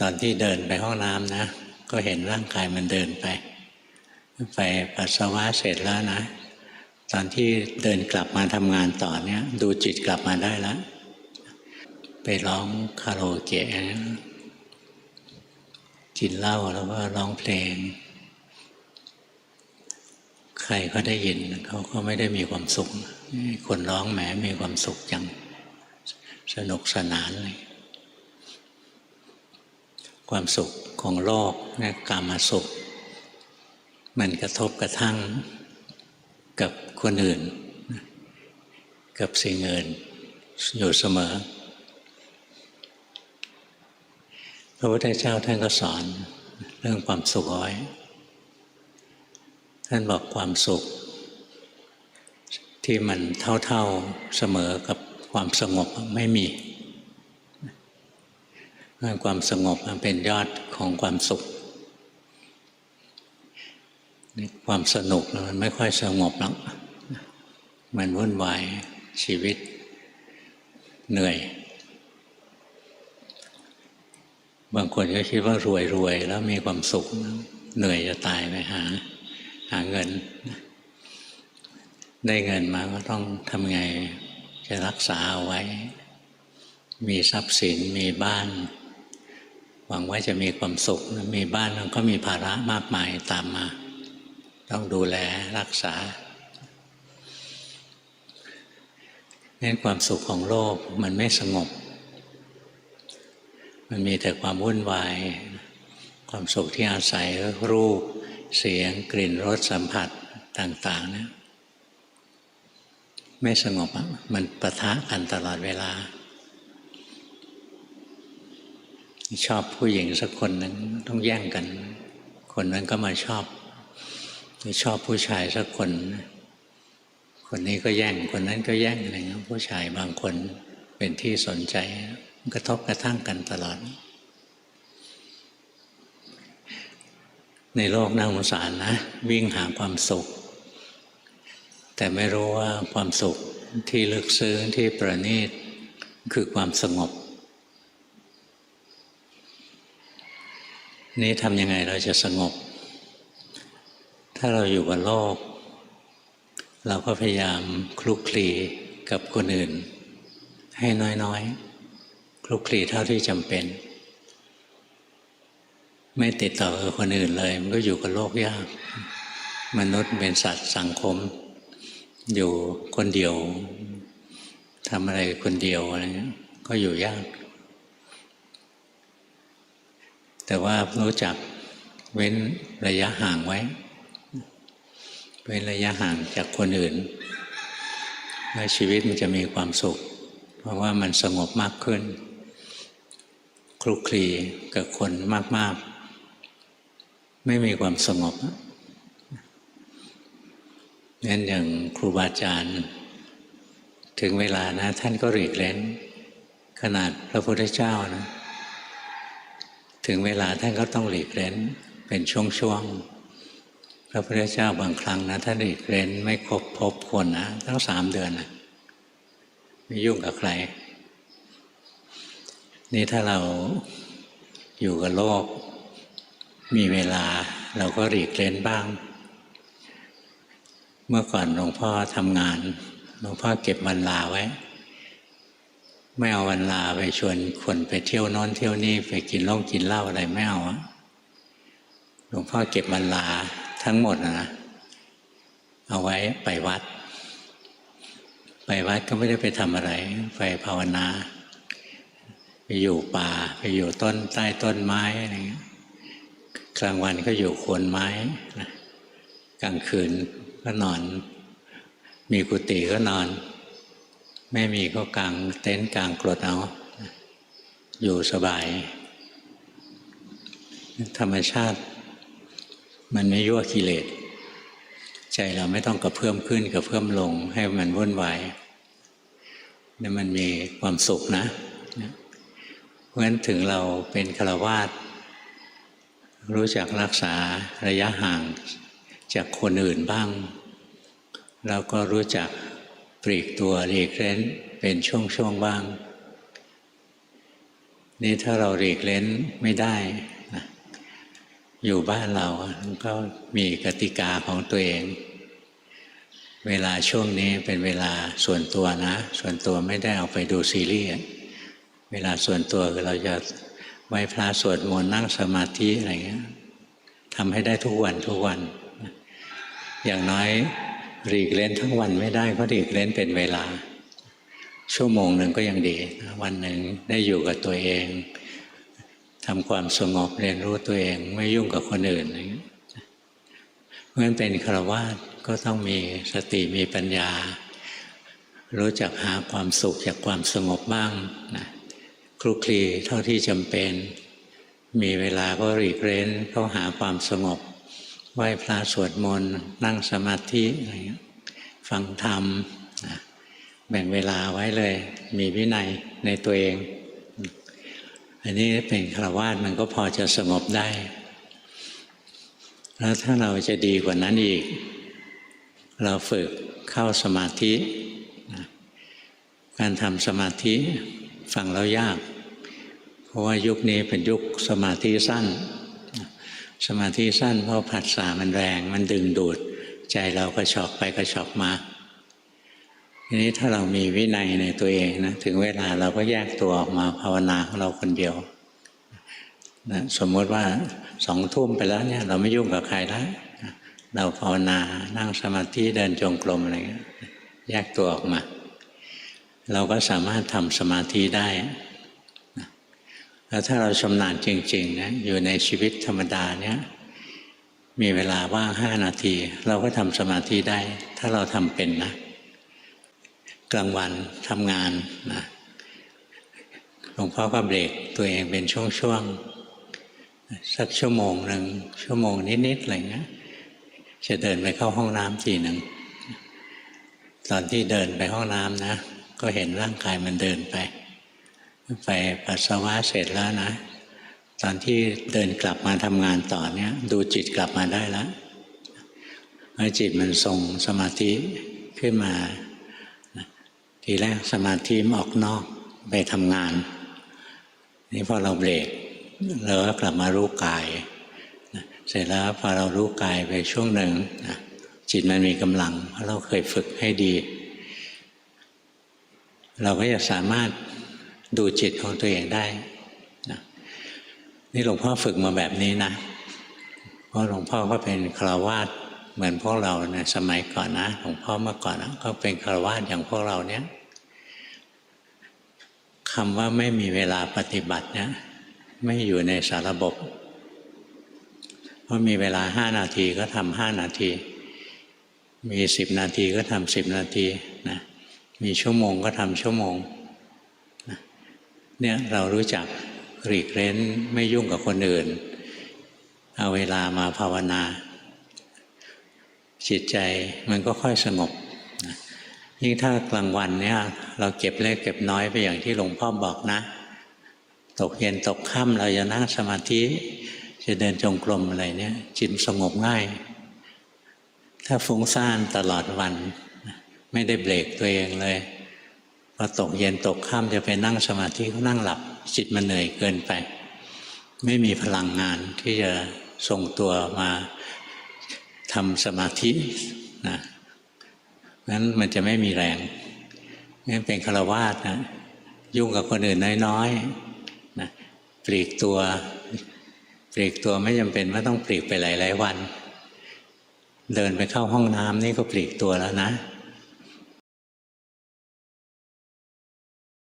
ตอนที่เดินไปห้องน้ำนะ ก็เห็นร่างกายมันเดินไป ไปปัสสาวะเสร็จแล้วนะ ตอนที่เดินกลับมาทำงานต่อเนี้ยดูจิตกลับมาได้แล้วไปร้องคาราโอเกะกินเหล้าแล้วก็ร้องเพลง ใครก็ได้ยินเขาก็ไม่ได้มีความสุข คนร้องแหมมีความสุขจัง สนุกสนานเลย ความสุขของโลกนะกามาสุข มันกระทบกระทั่งกับคนอื่น กับสิ่งอื่นอยู่เสมอ พระพุทธเจ้าท่านก็สอนเรื่องความสุขเอาไว้ ท่านบอกความสุข ที่มันเท่าๆเสมอกับความสงบไม่มี ความสงบมันเป็นยอดของความสุขความสนุกมันไม่ค่อยสงบหรอกมันวุ่นวายชีวิตเหนื่อย บางคนก็คิดว่ารวยรวยแล้วมีความสุข เหนื่อยจะตายไปหา หาเงิน ได้เงินมาก็ต้องทำไงจะรักษาเอาไว้ มีทรัพย์สินมีบ้าน หวังว่าจะมีความสุข มีบ้านมันก็มีภาระมากมายตามมา ต้องดูแลรักษาเน้นความสุขของโลกมันไม่สงบ มันมีแต่ความวุ่นวาย ความสุขที่อาศัยรูป เสียง กลิ่นรสสัมผัสต่าง ๆ นะ ไม่สงบอะมันปะทะกันตลอดเวลา ชอบผู้หญิงสักคนหนึ่งต้องแย่งกัน คนนั้นก็มาชอบชอบผู้ชายสักคน คนนี้ก็แย่งคนนั้นก็แย่งอะไรเงี้ยผู้ชายบางคนเป็นที่สนใจกระทบกระทั่งกันตลอด ในโลกน่าสงสารนะ วิ่งหาความสุข แต่ไม่รู้ว่าความสุขที่ลึกซึ้งที่ประณีตคือความสงบ นี่ทำยังไงเราจะสงบ ถ้าเราอยู่กับโลก เราก็พยายามคลุกคลีกับคนอื่น ให้น้อยๆ คลุกคลีเท่าที่จำเป็น ไม่ติดต่อกับคนอื่นเลย มันก็อยู่กับโลกยาก มนุษย์เป็นสัตว์สังคม อยู่คนเดียวทำอะไรคนเดียวอะไรเงี้ยก็อยู่ยาก แต่ว่ารู้จักเว้นระยะห่างไว้ เว้นระยะห่างจากคนอื่น แล้วชีวิตมันจะมีความสุข เพราะว่ามันสงบมากขึ้น คลุกคลีกับคนมาก ๆ ไม่มีความสงบนั่นอย่างครูบาอาจารย์ ถึงเวลานะ ท่านก็หลีกเล้น ขนาดพระพุทธเจ้านะ ถึงเวลาท่านก็ต้องหลีกเล้นเป็นช่วงๆ พระพุทธเจ้าบางครั้งนะท่านหลีกเล้นไม่คบพบคนนะตั้งสามเดือนนะไม่ยุ่งกับใคร นี่ถ้าเราอยู่กับโลก มีเวลาเราก็หลีกเล้นบ้าง เมื่อก่อนหลวงพ่อทำงานหลวงพ่อเก็บวันลาไว้ ไม่เอาวันลาไปชวนคนไปเที่ยวน้นเที่ยวนี่ไปกินเหล้ากินเหล้าอะไรไม่เอาหลวงพ่อเก็บวันลาทั้งหมดนะเอาไว้ไปวัด ไปวัดก็ไม่ได้ไปทำอะไร ไปภาวนา ไปอยู่ป่า ไปอยู่ต้นใต้ต้นไม้อะไรเงี้ยกลางวันก็อยู่โคนไม้นะกลางคืนก็นอน มีกุฏิก็นอน ไม่มีก็กางเต็นท์กลางกรดเอา อยู่สบาย ธรรมชาติ มันไม่ยั่วกิเลสใจเราไม่ต้องกระเพื่อมขึ้นกระเพื่อมลง ให้มันวุ่นวายนี่มันมีความสุขนะ เพราะฉะนั้นถึงเราเป็นฆราวาสรู้จักรักษาระยะห่างจากคนอื่นบ้างแล้วก็รู้จัก ปลีกตัวหลีกเล้นเป็นช่วงๆบ้าง นี่ถ้าเราหลีกเล้นไม่ได้นะอยู่บ้านเราก็มีกติกาของตัวเอง เวลาช่วงนี้เป็นเวลาส่วนตัวนะ ส่วนตัวไม่ได้เอาไปดูซีรีส์เวลาส่วนตัวคือเราจะไหว้พระสวดมนต์นั่งสมาธิอะไรเงี้ยทำให้ได้ทุกวันทุกวัน อย่างน้อย หลีกเล่นทั้งวันไม่ได้ก็หลีกเล่นเป็นเวลา ชั่วโมงหนึ่งก็ยังดี วันหนึ่งได้อยู่กับตัวเองทำความสงบเรียนรู้ตัวเองไม่ยุ่งกับคนอื่นเพราะฉะนั้นเป็นฆราวาสก็ต้องมีสติมีปัญญา รู้จักหาความสุขจากความสงบบ้างนะคลุกคลีเท่าที่จำเป็น มีเวลาก็หลีกเร้นเข้าหาความสงบ ไหว้พระสวดมนต์นั่งสมาธิอะไรเงี้ยฟังธรรมนะแบ่งเวลาไว้เลย มีวินัยในตัวเอง อันนี้เป็นฆราวาสมันก็พอจะสงบได้ แล้วถ้าเราจะดีกว่านั้นอีก เราฝึกเข้าสมาธิ การทำสมาธิฟังแล้วยาก เพราะว่ายุคนี้เป็นยุคสมาธิสั้น สมาธิสั้นเพราะผัสสะมันแรง มันดึงดูด ใจเรากระชอกไปกระชอกมาทีนี้ถ้าเรามีวินัยในตัวเองนะถึงเวลาเราก็แยกตัวออกมาภาวนาของเราคนเดียวนะสมมติว่าสองทุ่มไปแล้วเนี่ย เราไม่ยุ่งกับใครแล้วเราภาวนานั่งสมาธิเดินจงกรมอะไรเงี้ยแยกตัวออกมา เราก็สามารถทำสมาธิได้ แล้วถ้าเราชำนาญจริงๆนะอยู่ในชีวิตธรรมดาเนี่ยมีเวลาว่างห้านาที เราก็ทำสมาธิได้ ถ้าเราทำเป็นนะ กลางวันทำงานนะหลวงพ่อก็เบรกตัวเองเป็นช่วงๆสักชั่วโมงหนึ่งชั่วโมงนิดๆอะไรเงี้ยจะเดินไปเข้าห้องน้ำทีหนึ่งตอนที่เดินไปห้องน้ำนะ ก็เห็นร่างกายมันเดินไป ไปปัสสาวะเสร็จแล้วนะ ตอนที่เดินกลับมาทำงานต่อเนี้ยดูจิตกลับมาได้แล้วเมื่อจิตมันทรงสมาธิขึ้นมา ทีแรกสมาธิมันออกนอกไปทำงาน นี่พอเราเบรกเราก็กลับมารู้กาย เสร็จแล้วพอเรารู้กายไปช่วงหนึ่งจิตมันมีกำลังเพราะเราเคยฝึกให้ดี เราก็จะสามารถ ดูจิตของตัวเองได้นะนี่หลวงพ่อฝึกมาแบบนี้นะ เพราะหลวงพ่อก็เป็นคราวาสเหมือนพวกเราในสมัยก่อนนะหลวงพ่อเมื่อก่อนนะก็เป็นคารวะอย่างพวกเราเนี้ยคำว่าไม่มีเวลาปฏิบัติเนี่ยไม่อยู่ในสารระบบเพราะมีเวลาห้านาทีก็ทำห้านาที มีสิบนาทีก็ทำสิบนาทีนะมีชั่วโมงก็ทำชั่วโมง เนี่ยเรารู้จักหลีกเล้นไม่ยุ่งกับคนอื่น เอาเวลามาภาวนา จิตใจมันก็ค่อยสงบยิ่งถ้ากลางวันเนี่ยเราเก็บเล็กเก็บน้อยไปอย่างที่หลวงพ่อบอกนะ ตกเย็นตกค่ำเราจะนั่งสมาธิจะเดินจงกรมอะไรเนี่ยจิตสงบง่าย ถ้าฟุ้งซ่านตลอดวัน ไม่ได้เบรกตัวเองเลย พอตกเย็นตกค่ำจะไปนั่งสมาธิก็นั่งหลับจิตมันเหนื่อยเกินไป ไม่มีพลังงานที่จะส่งตัวมาทำสมาธินะนั้นมันจะไม่มีแรงงั้นเป็นฆราวาสนะยุ่งกับคนอื่นน้อยๆนะปลีกตัวปลีกตัวไม่จำเป็นว่าต้องปลีกไปหลายๆวัน เดินไปเข้าห้องน้ำนี่ก็ปลีกตัวแล้วนะ